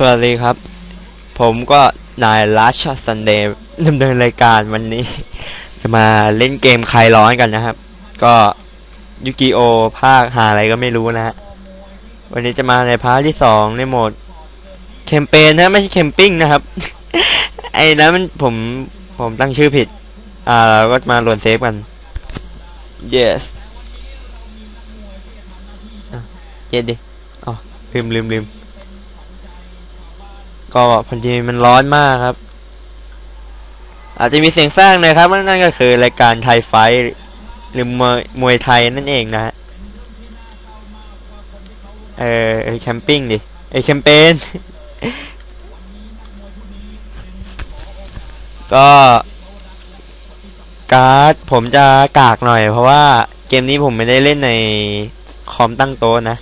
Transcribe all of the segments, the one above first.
สวัสดีครับ ผมก็นายลัชซันเดย์ดำเนินรายการวันนี้ จะมาเล่นเกมคลายร้อนกันนะครับ ก็ยูกิโอภาคหาอะไรก็ไม่รู้นะฮะวันนี้จะมาในพาร์ทที่สองในโหมดแคมเปญนะไม่ใช่แคมปิ้งนะครับ ไอ้นั้นมันผมผมตั้งชื่อผิด อ่าเราก็มาโหลดเซฟกัน yes เย็ดดิอ๋อลืมลืมลืม ก็พอดีมันร้อนมากครับ อาจจะมีเสียงแซงหน่อยครับนั่นก็คือรายการไทยไฟหรือมวยมวยไทยนั่นเองนะฮะเออเออแคมปิ้งดิไอแคมเปญก็การ์ดผมจะกากหน่อย เพราะว่าเกมนี้ผมไม่ได้เล่นในคอมตั้งโต๊ะนะ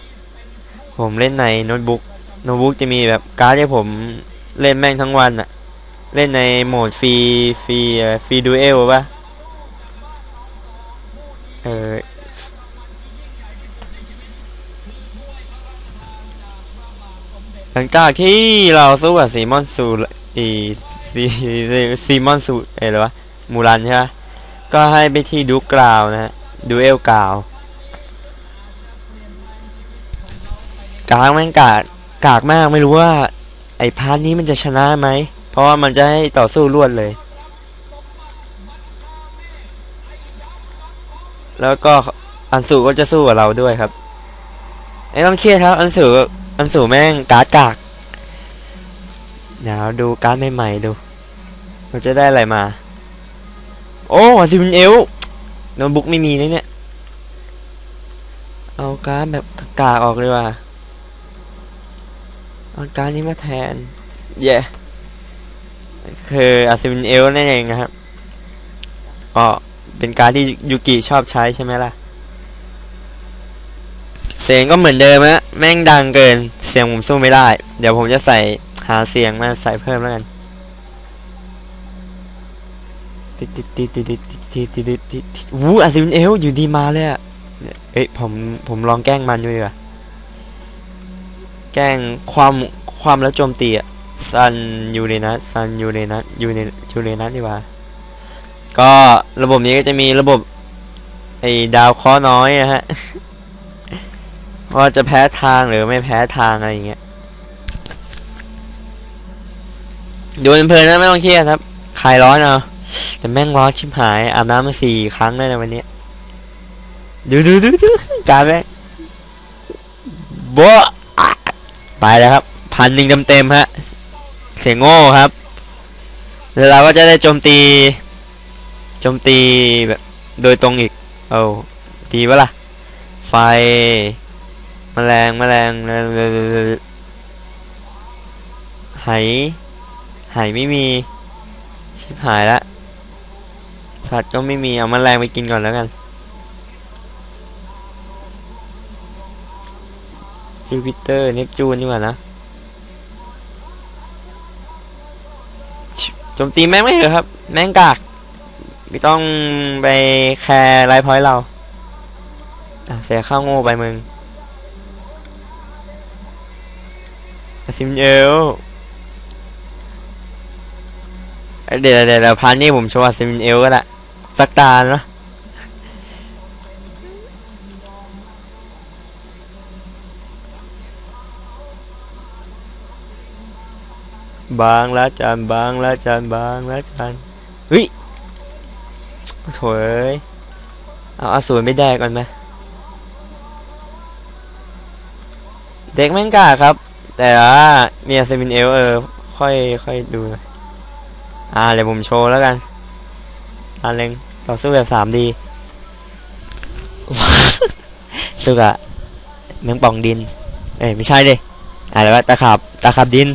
ผมเล่นในโน้ตบุ๊ก โน้ตบุ๊กจะมีแบบการ์ดให้ผมเล่นแม่งทั้งวันอะเล่นในโหมดฟรีฟรีฟรีดูเอลปะเออหลังจากที่เราสู้กับซีมอนซูอีซีซีมอนซูเออหรอวะมูรันใช่ไหมก็ให้ไปที่ดูกราวนะฮะดูเอลกราวกากแม่งกาก กากมากไม่รู้ว่า ไอ้พาร์ทนี้มันจะชนะไหม เพราะว่ามันจะให้ต่อสู้รวดเลย แล้วก็อันสูก็จะสู้กับเราด้วยครับไอ้ต้องเครียดครับ อันสูอันสูแม่งการ์ดกากเดี๋ยวดูการ์ดใหม่ๆดูเราจะได้อะไรมา โอ้ซิมเอลโน้ตบุ๊กไม่มีนะเนี่ย เอาการ์ดแบบกากออกเลยว่ะ เอาการนี้มาแทน เย่คืออาซิมินเอลนั่นเองนะครับก็เป็นการที่ยูกิชอบใช้ใช่ไหมล่ะ เสียงก็เหมือนเดิมฮะแม่งดังเกิน เสียงผมสู้ไม่ได้ เดี๋ยวผมจะใส่หาเสียงมาใส่เพิ่มแล้วกันติดติดติดติดติดติดติดติดติดติดวูอาซิมินเอลอยู่ดีมาเลยอะเอ้ยผมผมลองแกล้งมันดูดีกว่า แกล้งความความแล้วโจมตีอะซันยูเรนัสซันยูเรนัสยูเรยูเรนัสดีกว่า ก็ระบบนี้ก็จะมีระบบไอ้ดาวเคราะห์น้อยนะฮะว่าจะแพ้ทางหรือไม่แพ้ทางอะไรอย่างเงี้ยดูเพลินๆนะไม่ต้องเครียดครับคลายร้อนเอาแต่แม่งร้อนชิบหายอาบน้ำมาสี่ครั้งเลยในวันนี้ดูดูดูดูการแม่งโบะ ไปแล้วครับพันหนึ่งเต็มๆฮะเสียงโง่ครับ แล้วเราก็จะได้โจมตีโจมตีแบบโดยตรงอีก เอาดีปะล่ะ ไฟแมลงแมลงไหไหไม่มี ชิบหายละสัตว์ก็ไม่มีเอาแมลงไปกินก่อนแล้วกัน จูปิเตอร์เนปจูนดีกว่านะโจมตีแม่งไม่เหรอะครับ แม่งกากไม่ต้องไปแคร์ไลฟ์พอยต์เราเสียข้าวโง่ไปมึงซิมเอลเดี๋ยวเดี๋ยวพันนี่ผมชว์ซิมเอลก็ได้สักตาเนาะ บางละจานบางละจานบางละจานเฮ้ยโถยเอาอสูรไม่ได้ก่อนไหมเด็กแม่งกล้าครับ แต่ว่าเมียเซมินเอลเออ ค่อยค่อยดู อ่าเดี๋ยวผมโชว์แล้วกันอันเล็งต่อสู้แบบสามดีสู้กับแมงป่องดิน เอ้ยไม่ใช่ดิอะไรวะตะขับตะขับดิน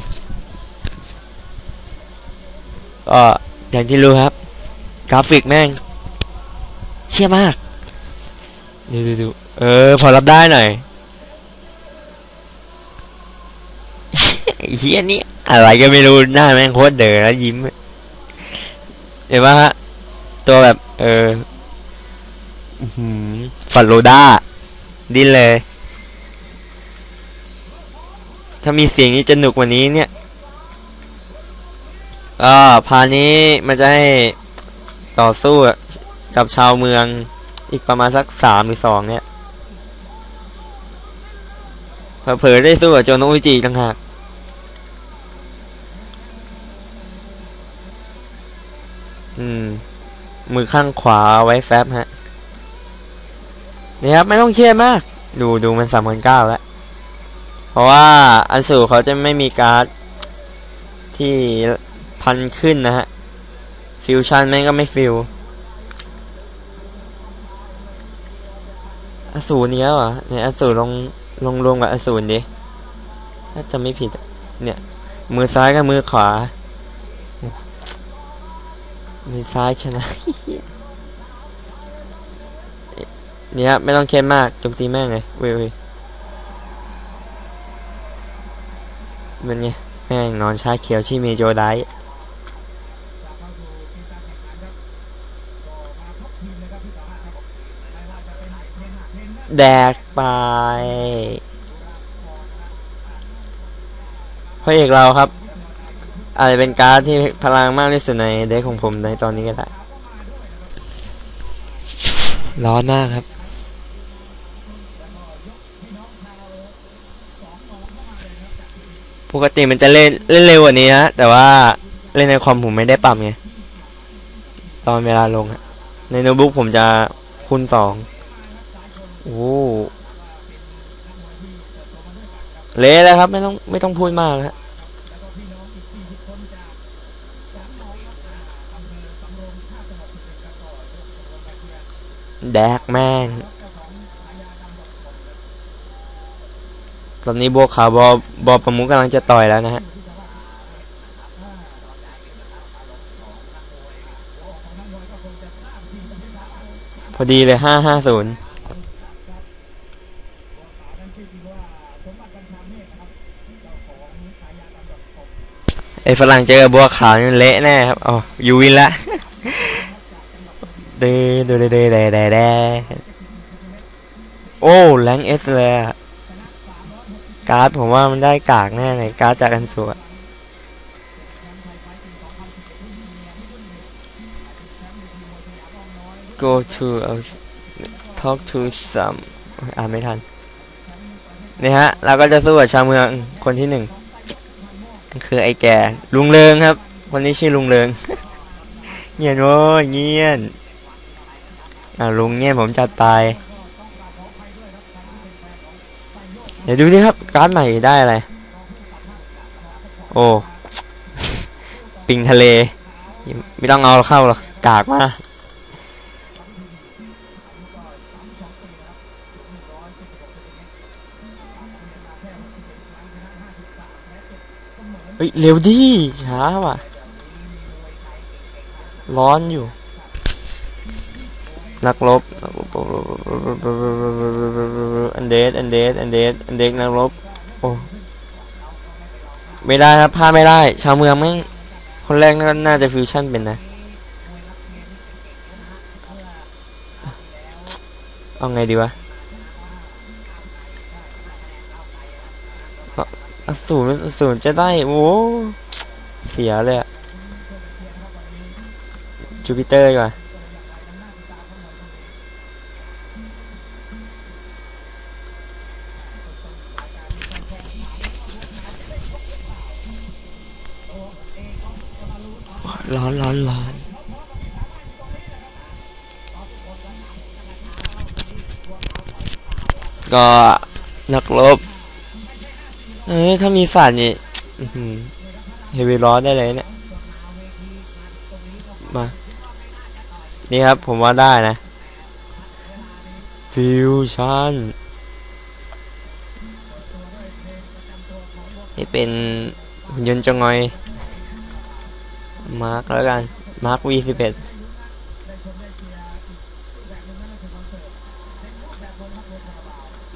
ก็อย่างที่รู้ครับ กราฟิกแม่ง เชี่ยมากดูดูดูเออ พอรับได้หน่อยเฮียนี่อะไรก็ไม่รู้หน้าแม่งโคตรเด๋อแล้วยิ้มเห็นปะฮะตัวแบบ เออฝันโลด้าดิ้นเลยถ้าถ้ามีเสียงนี้จะหนุกกว่านี้เนี่ย ก็พานี้มันจะให้ต่อสู้กับชาวเมืองอีกประมาณสักสามหรือสองเนี่ยเผลอได้สู้กับโจโนอุจิต่างหากอืม มือข้างขวาไว้แฟบฮะ นี่ครับ ไม่ต้องเครียดมาก ดูดูมันสามพันเก้าแล้ว เพราะว่าอันสูเขาจะไม่มีการ์ดที่ พันขึ้นนะฮะ ฟิวชั่นแม่งก็ไม่ฟิวอสูรเนี้ยเหรอเนี่ยอสูรลงลงรวมกับอสูรดิถ้าจะไม่ผิด เนี่ย มือซ้ายกับมือขวา มือซ้ายชนะเนี่ยไม่ต้องเข้มมากจมตีแม่งเลยเว้ยเว้ยมันไงแม่งนอนชาเขียวชิเมโจได แดกไป พระเอกเราครับ อาจจะเป็นการ์ดที่พลังมากที่สุดในเด็กของผมในตอนนี้ก็ได้ ร้อนมากครับ ปกติมันจะเล่นเล่นเร็วกว่านี้ฮะ แต่ว่าเล่นในคอมผมไม่ได้ปรับไง ตอนเวลาลงอะในโน้ตบุ๊กผมจะคูณสอง โอ้เละแล้วครับ ไม่ต้องไม่ต้องพูดมากฮะแดกแม่ง ตอนนี้บัวขาวบอบอประมุขกำลังจะต่อยแล้วนะฮะ พอดีเลยห้าห้าศูนย์ ฝรั่งเจอบัวขาวนี่เละแน่ครับอ๋อยูวินละเดเดเดเดเดเดเดโอ้แรงเอสเลยอะการ์ดผมว่ามันได้กากแน่เลยการ์ดจากอันสวด go to uh, talk to some อ่านไม่ทันนี่ฮะ เราก็จะสู้กับชาวเมืองคนที่หนึ่ง คือไอ้แก่ลุงเริงครับคนนี้ชื่อลุงเริงเงียนโว้ยเงียนอ่าลุงเงียนผมจัดไปเดี๋ยวดูดิครับการ์ดใหม่ได้อะไร โอ้ปิงทะเล ไม่ต้องเอาเข้าหรอกกากมาก เฮ้ยเร็วดิช้าว่ะ ร้อนอยู่ นักรบอันเดสอันเดสอันเดสอันเดสนักรบโอ้ไม่ได้ครับพลาดไม่ได้ ชาวเมืองแม่งคนแรกน่าจะฟิวชั่นเป็นนะ เอาไงดีวะ อสูรอสูรจะได้ โอ้เสียเลยอะจูปิเตอร์ดีกว่าร้อนร้อนร้อนก็นักรบ เอ้ยถ้ามีสัตว์นี่เฮวีร้อนได้เลยเนี่ยมา นี่ครับผมว่าได้นะ ฟิวชั่น นี่เป็นหุ่นยนต์จงอย มาร์กแล้วกัน มาร์กวีสิบเอ็ด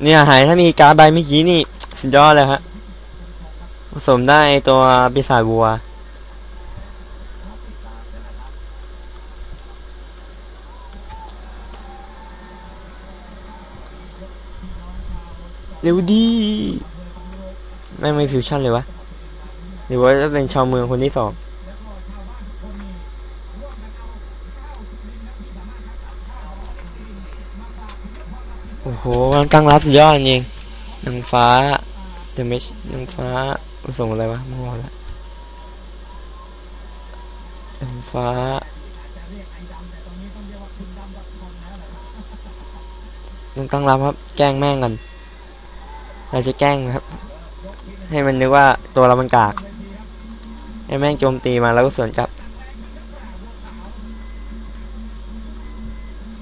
เนี่ยหายถ้ามีการ์ดใบเมื่อกี้นี่ สุดยอดเลยฮะ ผสมได้ตัวปีศาจวัว เร็วดีไม่งไม่ฟิวชั่นเลยวะ หรือว่าจะเป็นชาวเมืองคนที่สองโอ้โหมันตั้งรับสุดยอดจริงนางฟ้า เดอะเมชนางฟ้าส่งอะไรวะไม่บอกละนางฟ้าต้องตั้งรับครับ แกล้งแม่งกันเราจะแกล้งครับ ให้มันนึกว่าตัวเรามันกาก ให้แม่งโจมตีมาแล้วก็สวนกลับ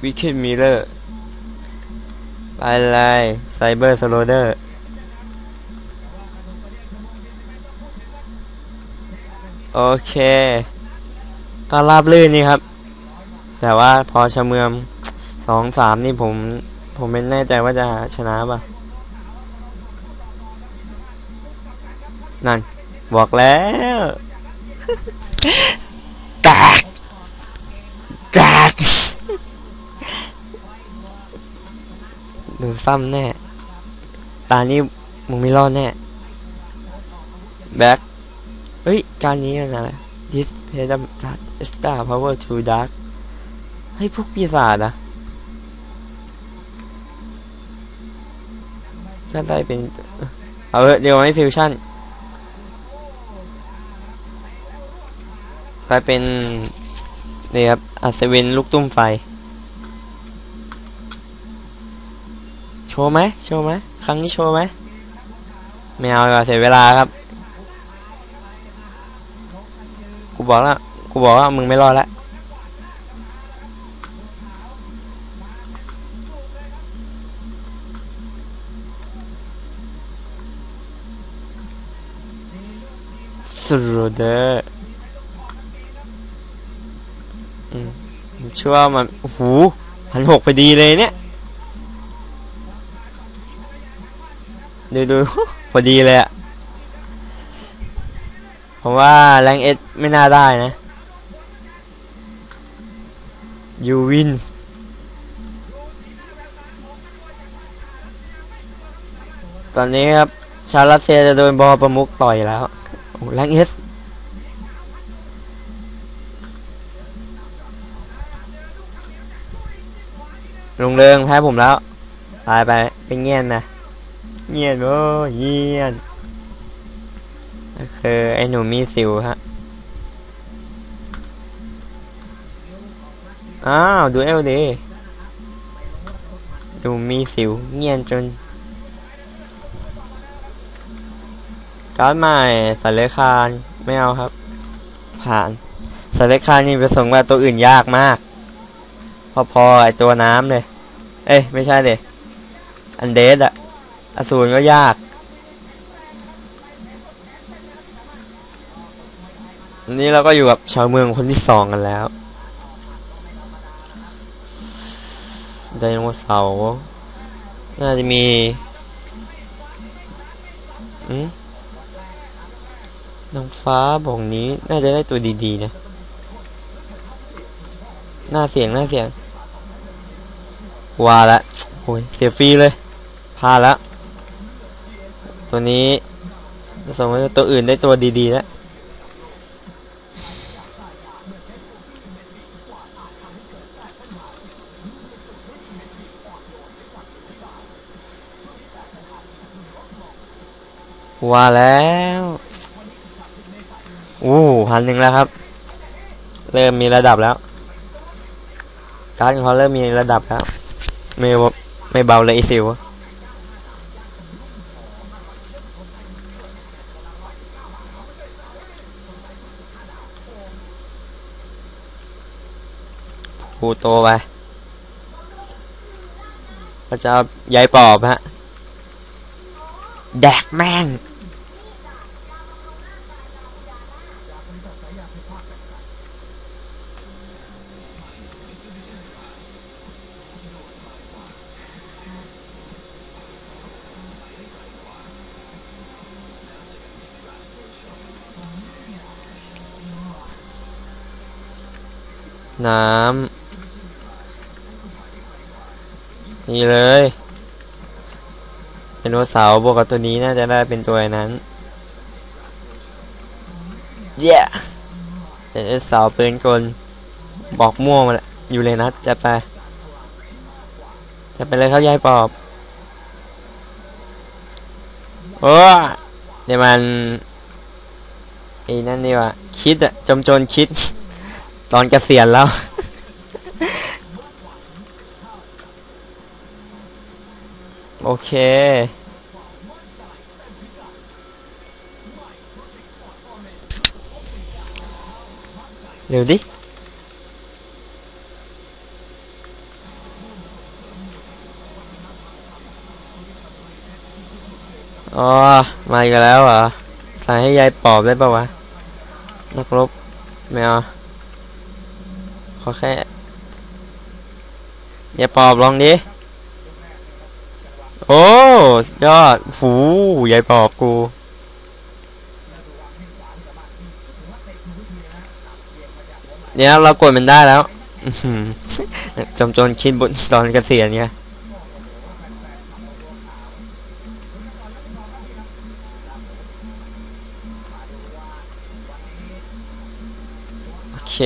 วิคิ d มิเลอร์ไปเลยไซเบอร์สโลเดอร์ โอเค ก็ราบลื่นนี่ครับ แต่ว่าพอชะเมือมสองสามนี่ผม ผมไม่แน่ใจว่าจะชนะป่ะ นั่น บอกแล้วกากกากดูซ้ำแน่ ตานี้มึงไม่รอดแน่ แบ็ค เฮ้ย การนี้นอะไร this p a d a star power to dark เฮ้ยพวกปีศาจอะก็ได้เป็น เอาเดี๋ยวไม่ฟิวชั่นกลายเป็น นี่ครับ อัศวินลูกตุ้มไฟ โชว์ไหมโชว์ไหม ครั้งนี้โชว์ไหมไม่เอาดีกว่าเสียเวลาครับ กูบอกแล้วกูบอกว่ามึงไม่รอดแล้วสโรเดอร์อืมเชื่อว่ามันโอ้โหพันหกพอดีเลยเนี่ยดูดูพอดีเลยอะ ผมว่าแรงเอสไม่น่าได้นะยูวินตอนนี้ครับ ชาวรัสเซียจะโดนบอประมุกต่อยแล้วแรงเอสลุงเริงแพ้ผมแล้ว ตายไปเป็นเงียนนะ เงียนโว้เงียน ก็คือไอ้หนูมีสิวฮะ อ้าว ดูเอลดีดูมีสิว เงียนจนการ์ดใหม่สเลคานไม่เอาครับ ผ่านสเลคานนี่ไปส่งแบบตัวอื่นยากมาก พอๆไอตัวน้ำเลย เอ้ย ไม่ใช่เลย อันเดสอะอสูรก็ยาก อันนี้เราก็อยู่กับชาวเมืองคนที่สองกันแล้วไดโนเสาร์น่าจะมีอืมนางฟ้าบอกนี้น่าจะได้ตัวดีๆนะ หน้าเสียงหน้าเสียงว่าละโอ้ยเสียฟรีเลยพาล้วตัวนี้สมมติว่าตัวอื่นได้ตัวดีๆแล้ว ว่าแล้วอู้พันหนึ่งแล้วครับ เริ่มมีระดับแล้ว การ์ดของเขาเริ่มมีระดับแล้ว ไม่เบไม่เบาเลยไอซิวพูโตไปก็จะเอายายปอบฮะ แดกแม่ง น้ำ นี่เลยเป็นวัวเสาร์บวกกับตัวนี้น่าจะได้เป็นตัวนั้น เย้ เดี๋ยวสาวปืนกลบอกม่วงมาละอยู่เลยนะจะไป จะไปเลยครับยายปอบโอ้เดี๋ยวมันไอ้นั่นนี่วะคิดอะจมจนคิด ตอนเกษียณแล้ว โอเค เร็วดิอ๋อมาอีกแล้วเหรอใส่ให้ยายปอบได้ปะวะ นักรบไม่เอาขอแค่ ยายปอบลองดิ โอ้ยอดหูยายปอบกู เนี่ยเรากดมันได้แล้วจำจนคิดบนตอนเกษียณไงโอเค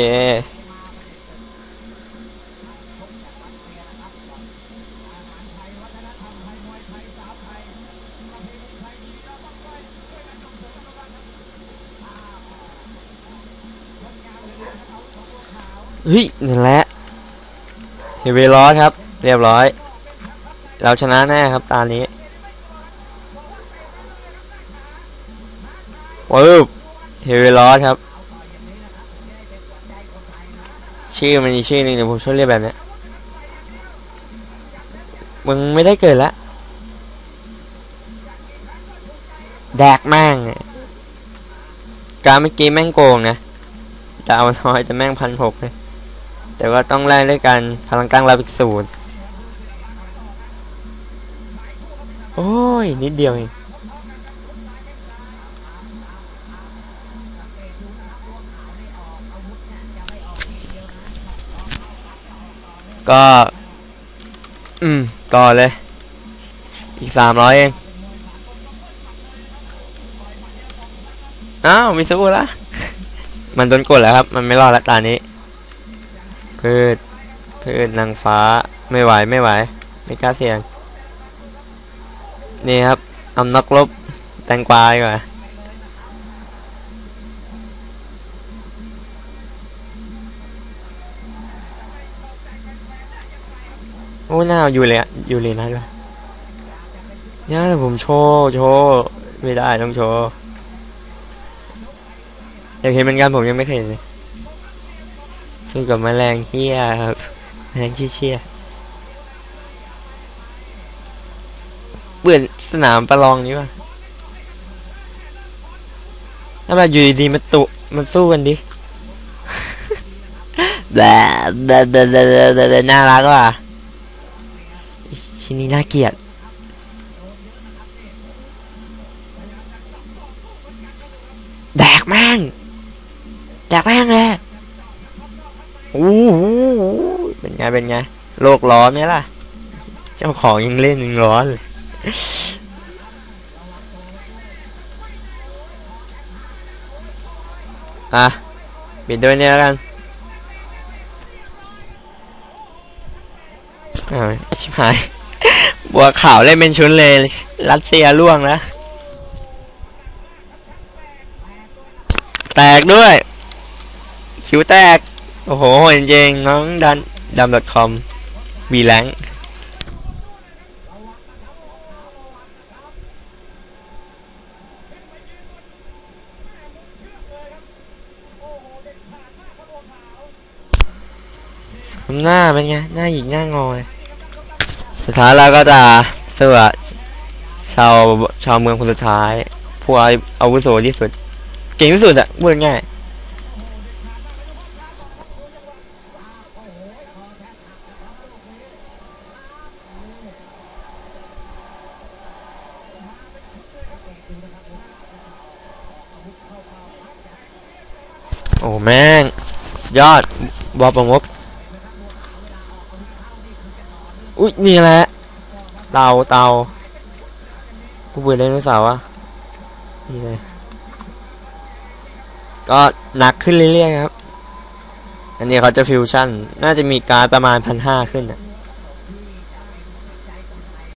เฮ้ยนั่นแหละเฮเวลอสครับ เรียบร้อย เราชนะแน่ครับตานี้ปึ๊บเฮเวลอสครับ ชื่อมันอีชื่อหนึ่งเดี๋ยวผมช่วยเรียกแบบนี้มึงไม่ได้เกิดละแดกแม่งการเมื่อกี้แม่งโกงนะดาวน้อยจะแม่งพันหกเลย แต่ว่าต้องแลกด้วยกันพลังกลางรับอีกศูนย์โอ้ย นิดเดียวเองก็ อืม ก่อนเลย อีกสามร้อยเอง อ้าว มีสู้ละ มันโดนกดแล้วครับ มันไม่รอดล้วตานี้ พืชพืชนางฟ้าไม่ไหวไม่ไหว ไม่กล้าเสี่ยง นี่ครับเอานักรบแตงกวาดีกว่าโอ้หน้าอยู่เลยอะอยู่เลยนะด้วยเนี่ยผมโชว์โชว์ไม่ได้ต้องโชว์อยากเห็นเหมือนกันผมยังไม่เคยเห็นเลย สู้กับแมลงเฮี้ยครับแมลงเชี่ยๆเปื่อนสนามประลองนี้ป่ะถ้าแบบอยู่ดีๆมันตุมันสู้กันดิแบบแบบแบบแบบแบบแบบน่ารักว่ะชิ้นนี้น่าเกลียดแดกแม่งแดกแม่งเลย โอ้โหเป็นไงเป็นไงโลกร้อนไหมล่ะ เจ้าของยังเล่นยังร้อนเลยอะปิดด้วยเนี่ยล้วกันอ้าวชิบหาย บัวขาวเล่นเป็นชุนเลย รัสเซียล่วงแล้วแตกด้วย คิวแตก โอ้โหจริงๆน้องดันดำ .com บีแลงหน้าเป็นไง หน้าหยิกหน้างอยสุดท้ายเราก็จะเสือชาวชาวเมืองคนสุดท้าย ผู้อาวุโสที่สุด เก่งที่สุดอะพูดง่าย แม่ง ยอดบอประงบอุ้ยนี่แหละ เตาเตาผู้เบื่อไดโนเสาร์อะนี่เลยก็หนักขึ้นเรื่อยๆครับ อันนี้เขาจะฟิวชั่น น่าจะมีการประมาณพันห้าขึ้นอะ